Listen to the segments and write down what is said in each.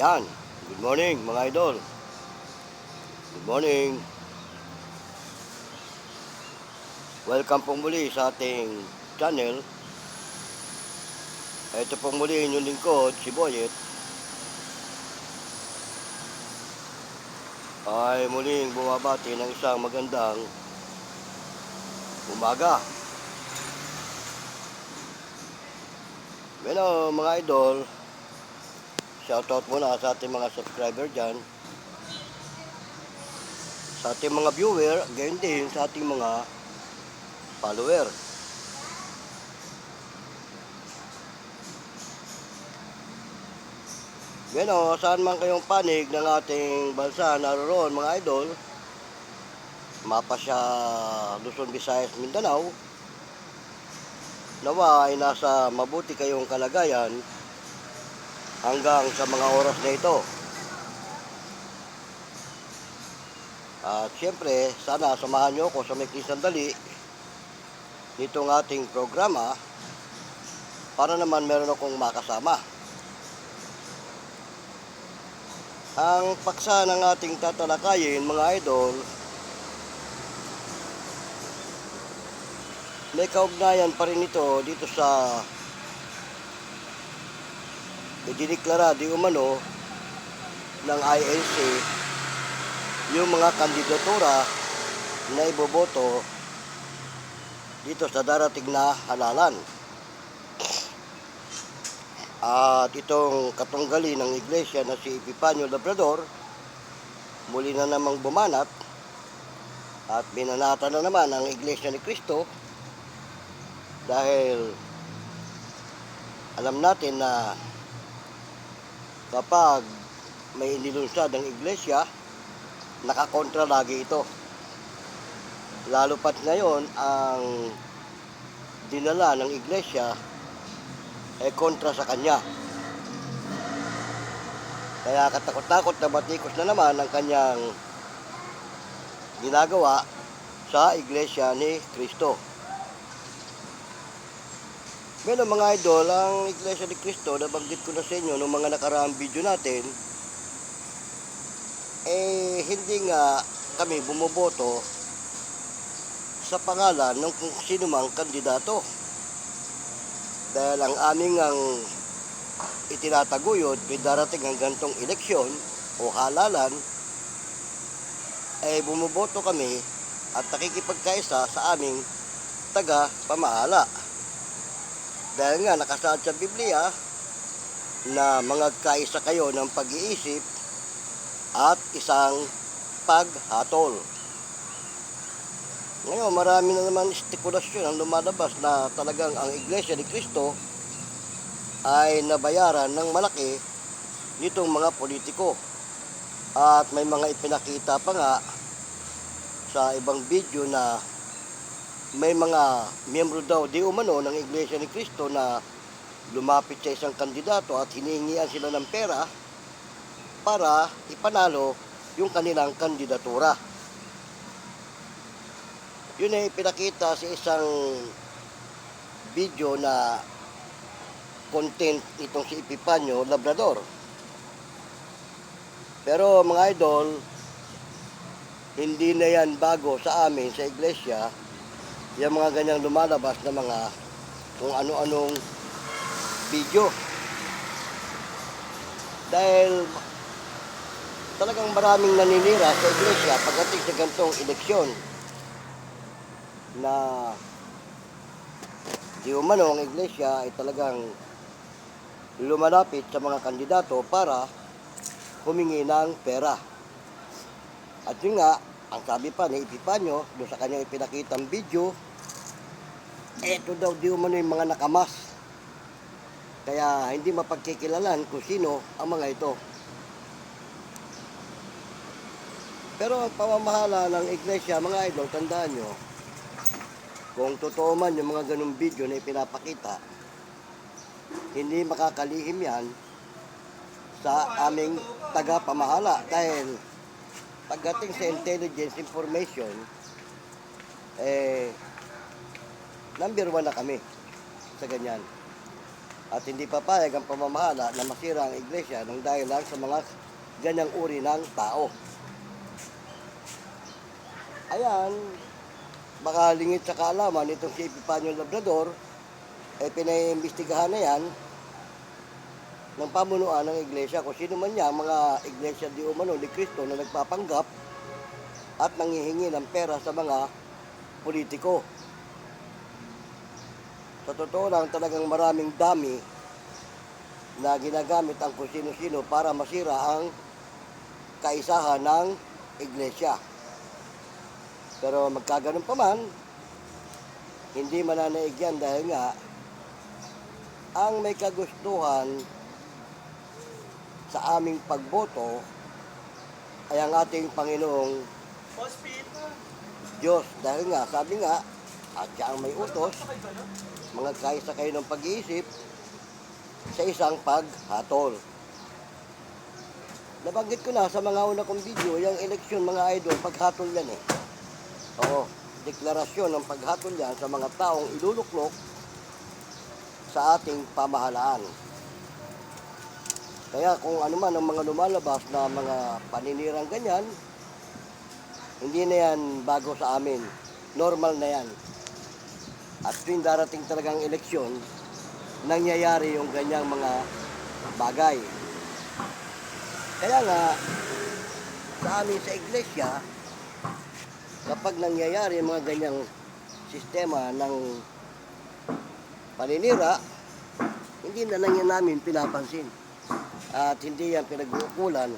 Yan. Good morning mga idol. Good morning. Welcome pong muli sa ating channel. Ito pong muli inyong lingkod, si Boyet. Ay muling bumabati ng isang magandang umaga. Bueno, mga idol, shoutout muna sa ating mga subscriber dyan. Sa ating mga viewer, gayon din sa ating mga follower. Bueno, saan man kayong panig ng ating bansa naroon mga idol, mapa siya Luzon, Visayas, Mindanao, nawa ay nasa mabuti kayong kalagayan hanggang sa mga oras na ito. At siyempre, sana samahan niyo ako sa may sandali nitong ating programa para naman meron akong makasama. Ang paksa ng ating tatalakayin, mga idol, may kaugnayan pa rin ito dito sa idineklara di umano ng INC yung mga kandidatura na iboboto dito sa darating na halalan. At itong katunggali ng iglesia na si Epifanio Labrador muli na namang bumanat at binanata na naman ang iglesia ni Kristo dahil alam natin na kapag may inilunsad ang iglesia, nakakontra lagi ito. Lalo pat ngayon, ang dinala ng iglesia ay kontra sa kanya. Kaya katakot-takot na batikos na naman ang kanyang ginagawa sa iglesia ni Kristo. Bueno mga idol, ang Iglesia ni Cristo, nabanggit ko na sa inyo nung mga nakaraang video natin, eh hindi nga kami bumoboto sa pangalan ng kung sino mang kandidato. Dahil ang aming ang itinataguyod may darating ang gantong eleksyon o halalan, eh bumoboto kami at nakikipagkaisa sa aming taga-pamahala. Dahil nga nakasaad sa Biblia na mga kayo ng pag-iisip at isang paghatol. Ngayon, marami na naman estikulasyon ang lumalabas na talagang ang Iglesia ni Cristo ay nabayaran ng malaki nitong mga politiko. At may mga ipinakita pa nga sa ibang video na may mga miyembro daw di umano ng Iglesia ni Cristo na lumapit sa isang kandidato at hinihingian sila ng pera para ipanalo yung kanilang kandidatura. Yun ay pinakita sa isang video na content itong si Epipanyo Labrador. Pero mga idol, hindi na yan bago sa amin sa iglesia yung mga ganyang lumalabas na mga kung ano-anong video. Dahil talagang maraming naninira sa iglesia pagdating sa gantong eleksyon na di umano ang iglesia ay talagang lumalapit sa mga kandidato para humingi ng pera. At yun nga, ang sabi pa ni Epipanyo, doon sa kanyang ipinakitang video, eto daw di umano yung mga nakamas. Kaya hindi mapagkikilalan kung sino ang mga ito. Pero ang pamamahala ng iglesia, mga idol, tandaan nyo, kung totoo man yung mga ganung video na ipinapakita, hindi makakalihim yan sa aming taga-pamahala dahil pagdating sa intelligence information, eh, number one na kami sa ganyan. At hindi papayag ang pamamahala na masira ang iglesia ng dahil lang sa mga ganyang uri ng tao. Ayan, baka lingit sa kaalaman itong si Epipanyo Labrador, ay pinaimbestigahan na yan ng pamunuan ng iglesia kung sino man niya mga iglesia di umano ni Kristo na nagpapanggap at nangihingi ng pera sa mga politiko. Sa totoo lang talagang maraming dami na ginagamit ang kung sino-sino para masira ang kaisahan ng iglesia. Pero magkaganon pa man, hindi mananaig yan dahil nga ang may kagustuhan sa aming pagboto ay ang ating Panginoong Diyos. Dahil nga, sabi nga, at siya ang may utos, mga kaisa kayo ng pag-iisip sa isang paghatol. Nabanggit ko na sa mga una kong video, yung eleksyon mga idol, paghatol yan eh. Oo, deklarasyon ng paghatol yan sa mga taong iluluklok sa ating pamahalaan. Kaya kung ano man ang mga lumalabas na mga paninirang ganyan, hindi na yan bago sa amin. Normal na yan. At tuwing darating talagang eleksyon, nangyayari yung ganyang mga bagay. Kaya nga, sa amin sa iglesia, kapag nangyayari yung mga ganyang sistema ng paninira, hindi na lang yan namin pinapansin. At hindi yan pinag-uukulan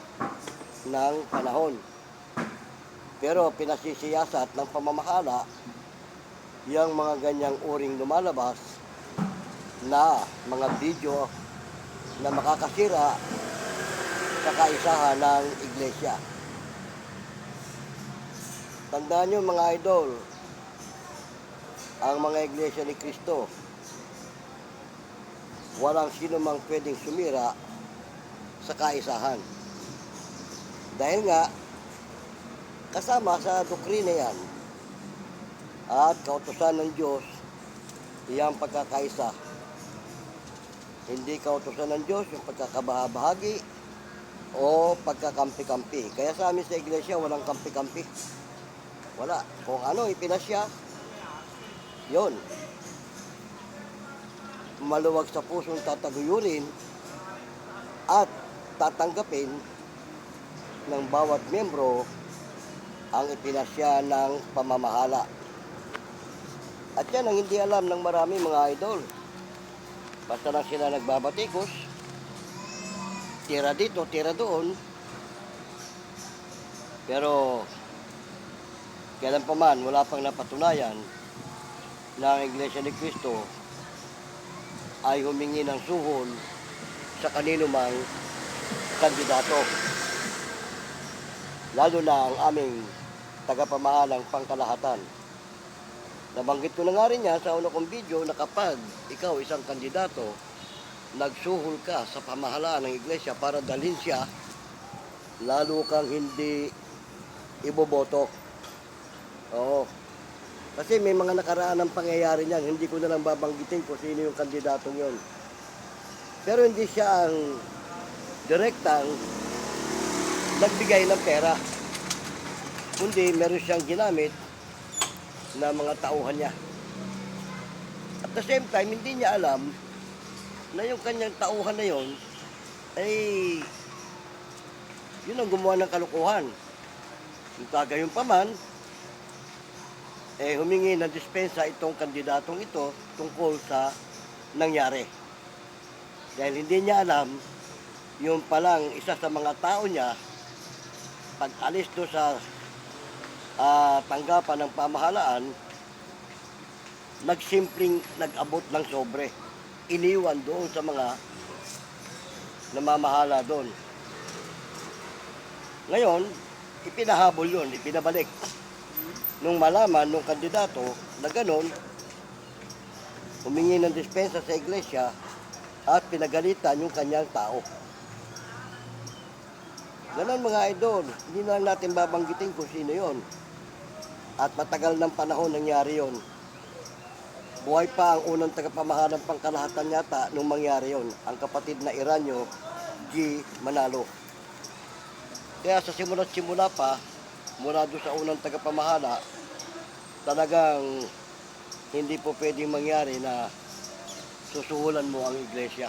ng panahon. Pero pinasisiyasat ng pamamahala yung mga ganyang uring lumalabas na mga video na makakasira sa kaisahan ng iglesia. Tandaan nyo mga idol, ang mga iglesia ni Kristo, walang sino mang pwedeng sumira sa kaisahan. Dahil nga, kasama sa doktrina yan at kautosan ng Diyos iyang pagkakaisa. Hindi kautosan ng Diyos yung pagkakabahabahagi o pagkakampi-kampi. Kaya sa amin sa iglesia, walang kampi-kampi. Wala. Kung ano, ipinasya, yon maluwag sa pusong tataguyurin at tatanggapin ng bawat miyembro ang ipinasya ng pamamahala. At yan ang hindi alam ng marami mga idol. Basta lang sila nagbabatikos, tira dito, tira doon. Pero, kailan pa man, wala pang napatunayan na ang Iglesia ni Cristo ay humingi ng suhol sa kanino mang kandidato. Lalo na ang aming tagapamahalang pangkalahatan. Nabanggit ko na nga rin yan sa una kong video na kapag ikaw isang kandidato, nagsuhol ka sa pamahalaan ng iglesia para dalhin siya, lalo kang hindi iboboto. Oo. Kasi may mga nakaraan ng pangyayari niyan, hindi ko na lang babanggitin kung sino yung kandidatong yon. Pero hindi siya ang direktang nagbigay ng pera. Kundi meron siyang ginamit na mga tauhan niya. At the same time, hindi niya alam na yung kanyang tauhan na yon ay yun ang gumawa ng kalukuhan. Yung kagayon pa man, eh humingi ng dispensa itong kandidatong ito tungkol sa nangyari. Dahil hindi niya alam, yung palang isa sa mga tao niya, pag alis do sa ah, tanggapan ng pamahalaan, nagsimpleng nag-abot ng sobre. Iniwan doon sa mga namamahala doon. Ngayon, ipinahabol yun, ipinabalik. Nung malaman nung kandidato na ganon, humingi ng dispensa sa iglesia at pinagalitan yung kanyang tao. Ganon mga idol, hindi na lang natin babanggitin kung sino yon. At matagal ng panahon nangyari yon. buhay pa ang unang tagapamahalang pangkalahatan yata nung mangyari yon ang kapatid na Iranyo, G. Manalo. Kaya sa simula't simula pa, mula doon sa unang tagapamahala, talagang hindi po pwedeng mangyari na susuhulan mo ang iglesia.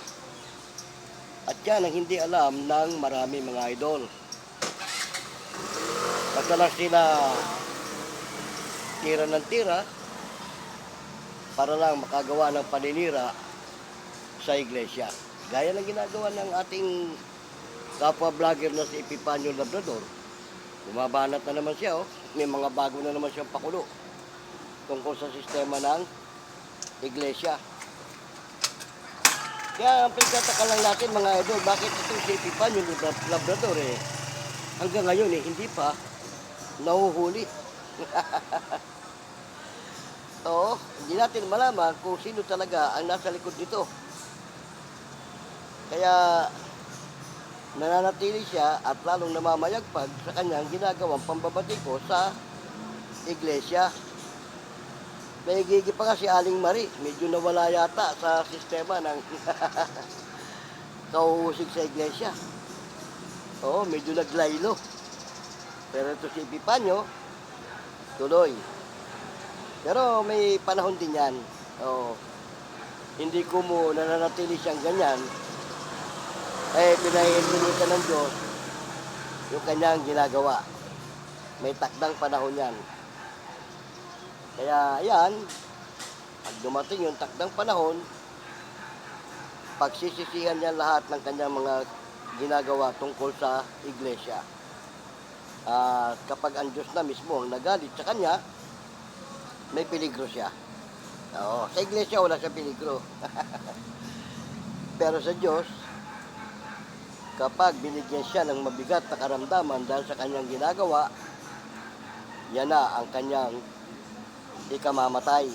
At yan ang hindi alam ng marami mga idol. Basta lang sila tira ng tira para lang makagawa ng paninira sa iglesia. Gaya ng ginagawa ng ating kapwa vlogger na si Epipanyo Labrador. Bumabanat na naman siya, oh. may mga bago na naman siyang pakulo tungkol sa sistema ng iglesia. Kaya ang pagtataka lang natin mga idol, bakit itong si Epipanyo Labrador eh, hanggang ngayon eh, hindi pa nahuhuli. Oo, hindi natin malaman kung sino talaga ang nasa likod nito. Kaya nananatili siya at lalong namamayagpag sa kanyang ginagawang pambabatiko sa iglesia. May gigi pa nga si Aling Marie, medyo nawala yata sa sistema ng kauhusig sa iglesia. Oo, medyo naglaylo. Pero ito si Epipanyo, tuloy. Pero may panahon din yan. Oo. Hindi ko mo nananatili siyang ganyan. Eh, pinahihintulutan ng Diyos yung kanyang ginagawa. May takdang panahon yan. Kaya, yan, pag dumating yung takdang panahon, pagsisisihan niya lahat ng kanyang mga ginagawa tungkol sa iglesia. Ah, kapag ang Diyos na mismo ang nagalit sa kanya, may peligro siya. Oo, sa iglesia wala siya peligro. Pero sa Diyos, kapag binigyan siya ng mabigat na karamdaman dahil sa kanyang ginagawa, yan na ang kanyang ikamamatay.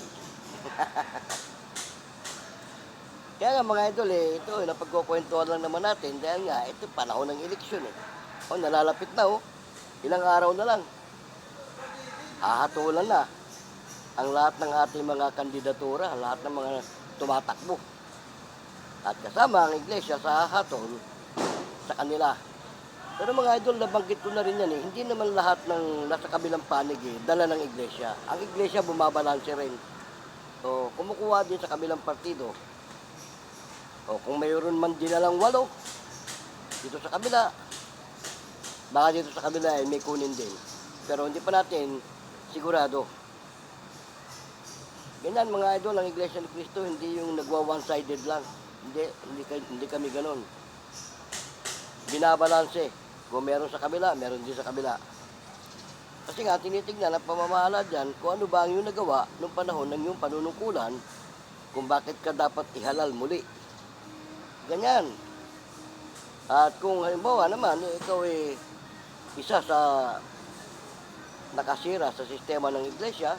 Kaya nga mga idol eh, ito napagkukwentuhan lang naman natin dahil nga ito panahon ng eleksyon eh. O nalalapit na oh. Ilang araw na lang. Hahatulan na ang lahat ng ating mga kandidatura, lahat ng mga tumatakbo. At kasama ang iglesia sa hatol sa kanila. Pero mga idol, nabanggit ko na rin yan eh, hindi naman lahat ng nasa kabilang panig eh, dala ng iglesia. Ang iglesia bumabalanse rin. So, kumukuha din sa kabilang partido. O kung mayroon man dinalang walo, dito sa kabila, baka dito sa kabila ay may kunin din. Pero hindi pa natin sigurado. Ganyan mga idol, ang Iglesia ni Cristo hindi yung nagwa one-sided lang. Hindi, hindi, hindi kami ganon. Binabalanse. Kung meron sa kabila, meron din sa kabila. Kasi nga, tinitignan ang pamamahala dyan kung ano ba ang iyong nagawa nung panahon ng iyong panunungkulan kung bakit ka dapat ihalal muli. Ganyan. At kung halimbawa naman, ikaw eh, isa sa nakasira sa sistema ng iglesia,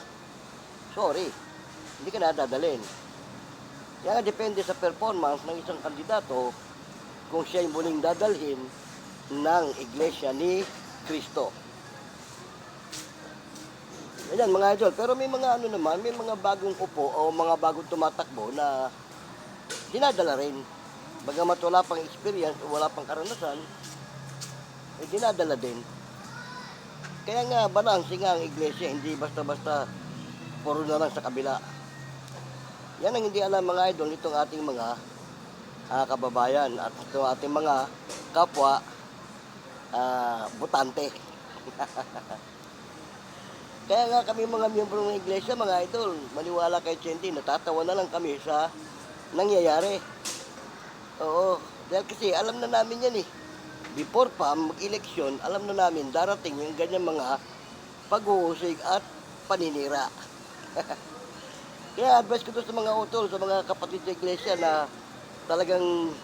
sorry, hindi ka na dadalhin. Kaya depende sa performance ng isang kandidato kung siya yung muling dadalhin ng iglesia ni Kristo. Ayan mga idol, pero may mga ano naman, may mga bagong upo o mga bagong tumatakbo na dinadala rin. Bagamat wala pang experience o wala pang karanasan, eh dinadala din. Kaya nga, balanse nga ang iglesia, hindi basta-basta puro na lang sa kabila. Yan ang hindi alam mga idol nitong ating mga ah, kababayan at itong ating mga kapwa ah, butante. Kaya nga kami mga miyembro ng iglesia, mga idol, maniwala kay Chenti, natatawa na lang kami sa nangyayari. Oo, dahil kasi alam na namin yan eh. Before pa mag-eleksyon, alam na namin darating yung ganyan mga pag-uusig at paninira. Kaya advice ko to sa mga utol, sa mga kapatid sa iglesia na talagang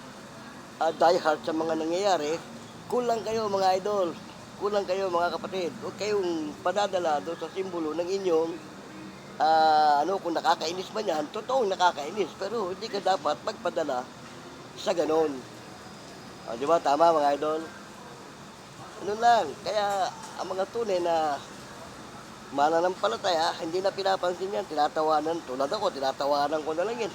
uh, diehard sa mga nangyayari, kulang kayo mga idol. Kulang kayo mga kapatid. Huwag kayong padadala doon sa simbolo ng inyong ah, ano, kung nakakainis man yan, totoong nakakainis. Pero hindi ka dapat magpadala sa ganon. O, di ba? Tama mga idol? Ano lang, kaya ang mga tunay na mananampalataya, hindi na pinapansin yan, tinatawanan, tulad ako, tinatawanan ko na lang yan.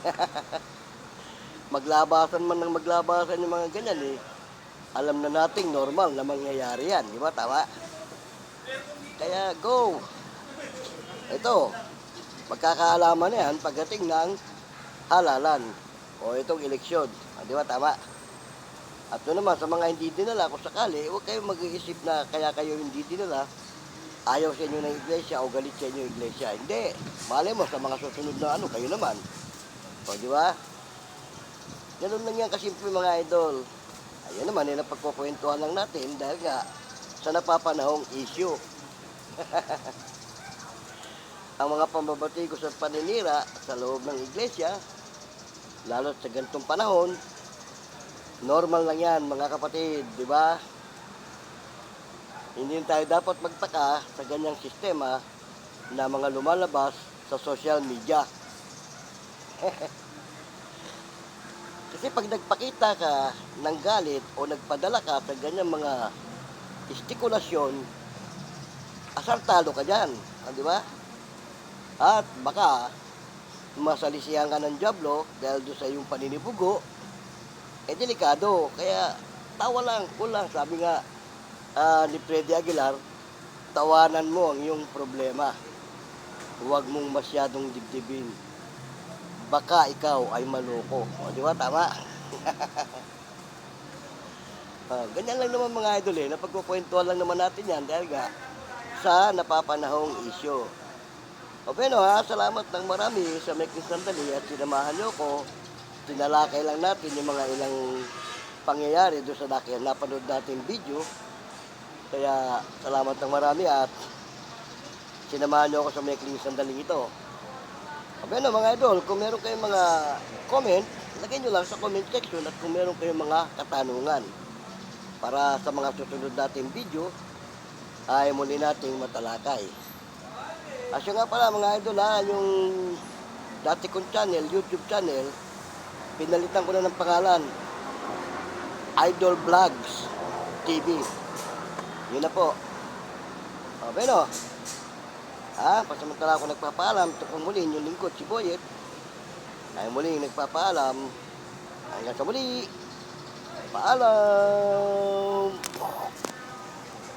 maglabasan man ng maglabasan yung mga ganyan eh, alam na nating normal na mangyayari yan, di ba? Tama? Kaya go! Ito, magkakaalaman na yan pagdating ng halalan o itong eleksyon. Ah, di ba? Tama? At yun naman, sa mga hindi dinala, kung sakali, huwag kayong mag-iisip na kaya kayo hindi dinala, ayaw sa inyo ng iglesia o galit sa inyo yung iglesia. Hindi. Malay mo, sa mga susunod na ano, kayo naman. O, di ba? Ganun lang yan kasimple mga idol. Ayun naman, yun ang pagkukwentuhan lang natin dahil nga sa napapanahong issue. ang mga pambabatikos at paninira sa loob ng iglesia, lalo sa ganitong panahon, normal lang yan mga kapatid, di ba? Hindi tayo dapat magtaka sa ganyang sistema na mga lumalabas sa social media. Kasi pag nagpakita ka ng galit o nagpadala ka sa ganyang mga istikulasyon, asaltado ka dyan, ah, di ba? At baka masalisihan ka ng Diablo dahil doon sa iyong paninibugo, eh delikado. Kaya tawa lang, kulang. Sabi nga ah, ni Freddy Aguilar, tawanan mo ang iyong problema. Huwag mong masyadong dibdibin. Baka ikaw ay maloko. O, di ba? Tama? Ah, ganyan lang naman mga idol eh. Napagkukwentuhan lang naman natin yan dahil nga sa napapanahong issue. O bueno ha, salamat ng marami sa Making Sandali at sinamahan niyo ko. Tinalakay lang natin yung mga ilang pangyayari doon sa nakil napanood natin video. Kaya salamat ng marami at sinamahan niyo ako sa Making Sandali ito. O bueno mga idol, kung meron kayong mga comment, lagay nyo lang sa comment section at kung meron kayong mga katanungan para sa mga susunod nating video ay muli nating matalakay. Asya nga pala mga idol ha, yung dati kong channel, YouTube channel, pinalitan ko na ng pangalan, Idol Vlogs TV. Yun na po. O, bueno. Ha, pasamantala ako nagpapaalam, ito pong muli yung lingkod, si Boyet. Ay muling nagpapaalam. Hanggang sa muli. Paalam!